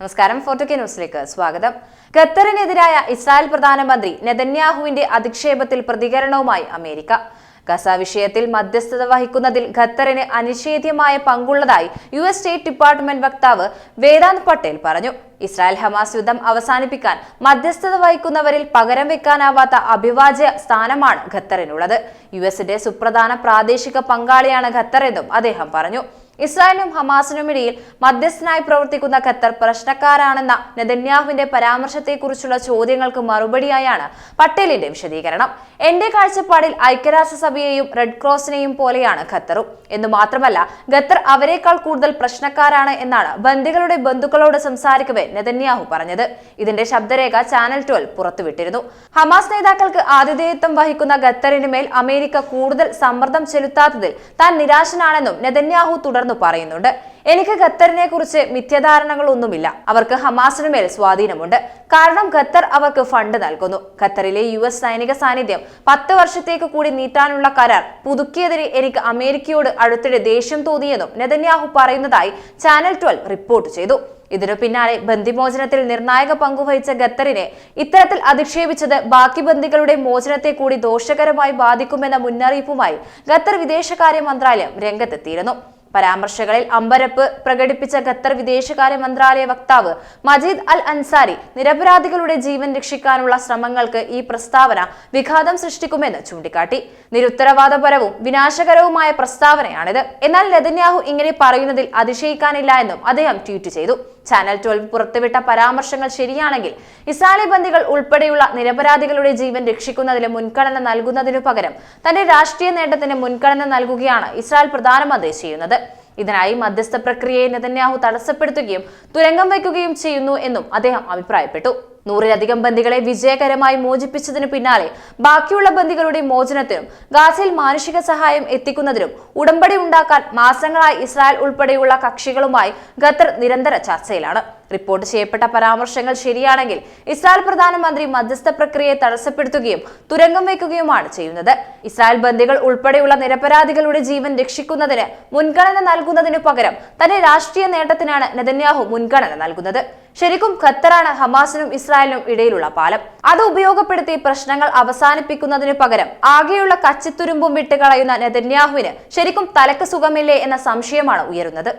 നമസ്കാരം ഫോർട്ടുകെ ന്യൂസിലേക്ക് സ്വാഗതം. ഖത്തറിനെതിരായ ഇസ്രായേൽ പ്രധാനമന്ത്രി നെതന്യാഹുവിന്റെ അധിക്ഷേപത്തിൽ പ്രതികരണവുമായി അമേരിക്ക. ഗസ വിഷയത്തിൽ മധ്യസ്ഥത വഹിക്കുന്നതിൽ ഖത്തറിന് അനിഷേധ്യമായ പങ്കുള്ളതായി യു എസ് സ്റ്റേറ്റ് ഡിപ്പാർട്ട്മെന്റ് വക്താവ് വേദാന്ത് പട്ടേൽ പറഞ്ഞു. ഇസ്രായേൽ ഹമാസ് യുദ്ധം അവസാനിപ്പിക്കാൻ മധ്യസ്ഥത വഹിക്കുന്നവരിൽ പകരം വെക്കാനാവാത്ത അഭിവാജ്യ സ്ഥാനമാണ് ഖത്തറിനുള്ളത്. യു എസിന്റെ സുപ്രധാന പ്രാദേശിക പങ്കാളിയാണ് ഖത്തർ എന്നും അദ്ദേഹം പറഞ്ഞു. ഇസ്രായേലിനും ഹമാസിനുമിടയിൽ മധ്യസ്ഥനായി പ്രവർത്തിക്കുന്ന ഖത്തർ പ്രശ്നക്കാരാണെന്ന നെതന്യാഹുവിന്റെ പരാമർശത്തെക്കുറിച്ചുള്ള ചോദ്യങ്ങൾക്ക് മറുപടിയായാണ് പട്ടേലിന്റെ വിശദീകരണം. എന്റെ കാഴ്ചപ്പാടിൽ ഐക്യരാഷ്ട്രസഭയെയും റെഡ് ക്രോസിനെയും പോലെയാണ് ഖത്തറും. എന്ന് മാത്രമല്ല ഖത്തർ അവരെക്കാൾ കൂടുതൽ പ്രശ്നക്കാരാണ് എന്നാണ് ബന്ദികളുടെ ബന്ധുക്കളോട് സംസാരിക്കവേ നെതന്യാഹു പറഞ്ഞത്. ഇതിന്റെ ശബ്ദരേഖ ചാനൽ ട്വൽവ് പുറത്തുവിട്ടിരുന്നു. ഹമാസ് നേതാക്കൾക്ക് ആതിഥേയത്വം വഹിക്കുന്ന ഖത്തറിന് മേൽ അമേരിക്ക കൂടുതൽ സമ്മർദ്ദം ചെലുത്താത്തതിൽ താൻ നിരാശനാണെന്നും നെതന്യാഹു തുടർന്നു പറയുന്നുണ്ട്. എനിക്ക് ഖത്തറിനെ കുറിച്ച് മിഥ്യധാരണകളൊന്നുമില്ല. അവർക്ക് ഹമാസിനു മേൽ സ്വാധീനമുണ്ട്. കാരണം ഖത്തർ അവർക്ക് ഫണ്ട് നൽകുന്നു. ഖത്തറിലെ യു എസ് സൈനിക സാന്നിധ്യം പത്ത് വർഷത്തേക്ക് കൂടി നീട്ടാനുള്ള കരാർ പുതുക്കിയതിന് എനിക്ക് അമേരിക്കയോട് അടുത്തിടെ ദേഷ്യം തോന്നിയെന്നും നെതന്യാഹു പറയുന്നതായി ചാനൽ ട്വൽവ് റിപ്പോർട്ട് ചെയ്തു. ഇതിനു പിന്നാലെ ബന്ദിമോചനത്തിൽ നിർണായക പങ്കുവഹിച്ച ഖത്തറിനെ ഇത്തരത്തിൽ അധിക്ഷേപിച്ചത് ബാക്കി ബന്ദികളുടെ മോചനത്തെ കൂടി ദോഷകരമായി ബാധിക്കുമെന്ന മുന്നറിയിപ്പുമായി ഖത്തർ വിദേശകാര്യ മന്ത്രാലയം രംഗത്തെത്തിയിരുന്നു. പരാമർശങ്ങളിൽ അമ്പരപ്പ് പ്രകടിപ്പിച്ച ഖത്തർ വിദേശകാര്യ മന്ത്രാലയ വക്താവ് മജീദ് അൽ അൻസാരി നിരപരാധികളുടെ ജീവൻ രക്ഷിക്കാനുള്ള ശ്രമങ്ങൾക്ക് ഈ പ്രസ്താവന വിഘാതം സൃഷ്ടിക്കുമെന്ന് ചൂണ്ടിക്കാട്ടി. നിരുത്തരവാദപരവും വിനാശകരവുമായ പ്രസ്താവനയാണിത്. എന്നാൽ നെതന്യാഹു ഇങ്ങനെ പറയുന്നതിൽ അതിശയിക്കാനില്ല എന്നും അദ്ദേഹം ട്വീറ്റ് ചെയ്തു. ചാനൽ ട്വൽവ് പുറത്തുവിട്ട പരാമർശങ്ങൾ ശരിയാണെങ്കിൽ ഇസ്രായേലി ബന്ദികൾ ഉൾപ്പെടെയുള്ള നിരപരാധികളുടെ ജീവൻ രക്ഷിക്കുന്നതിന് മുൻഗണന നൽകുന്നതിനു പകരം തന്റെ രാഷ്ട്രീയ നേട്ടത്തിന് മുൻഗണന നൽകുകയാണ് ഇസ്രായേൽ പ്രധാനമന്ത്രി ചെയ്യുന്നത്. ഇതിനായി മധ്യസ്ഥ പ്രക്രിയയെ നെതന്യാഹു തടസ്സപ്പെടുത്തുകയും തുരങ്കം വയ്ക്കുകയും ചെയ്യുന്നു എന്നും അദ്ദേഹം അഭിപ്രായപ്പെട്ടു. നൂറിലധികം ബന്ദികളെ വിജയകരമായി മോചിപ്പിച്ചതിനു പിന്നാലെ ബാക്കിയുള്ള ബന്ദികളുടെ മോചനത്തിനും ഗാസയിൽ മാനുഷിക സഹായം എത്തിക്കുന്നതിനും ഉടമ്പടി ഉണ്ടാക്കാൻ മാസങ്ങളായി ഇസ്രായേൽ ഉൾപ്പെടെയുള്ള കക്ഷികളുമായി ഖത്തർ നിരന്തര ചർച്ചയിലാണ്. റിപ്പോർട്ട് ചെയ്യപ്പെട്ട പരാമർശങ്ങൾ ശരിയാണെങ്കിൽ ഇസ്രായേൽ പ്രധാനമന്ത്രി മധ്യസ്ഥ പ്രക്രിയയെ തടസ്സപ്പെടുത്തുകയും തുരങ്കം വയ്ക്കുകയുമാണ് ചെയ്യുന്നത്. ഇസ്രായേൽ ബന്ദികൾ ഉൾപ്പെടെയുള്ള നിരപരാധികളുടെ ജീവൻ രക്ഷിക്കുന്നതിന് മുൻഗണന നൽകുന്നതിനു പകരം തന്റെ രാഷ്ട്രീയ നേട്ടത്തിനാണ് നെതന്യാഹു മുൻഗണന നൽകുന്നത്. ശരിക്കും ഖത്തറാണ് ഹമാസിനും ഇസ്രായേലിനും ഇടയിലുള്ള പാലം. അത് ഉപയോഗപ്പെടുത്തി പ്രശ്നങ്ങൾ അവസാനിപ്പിക്കുന്നതിനു പകരം ആകെയുള്ള കച്ചിത്തുരുമ്പും വിട്ടുകളയുന്ന നെതന്യാഹുവിന് ശരിക്കും തലക്ക് സുഖമില്ലേ എന്ന സംശയമാണ് ഉയരുന്നത്.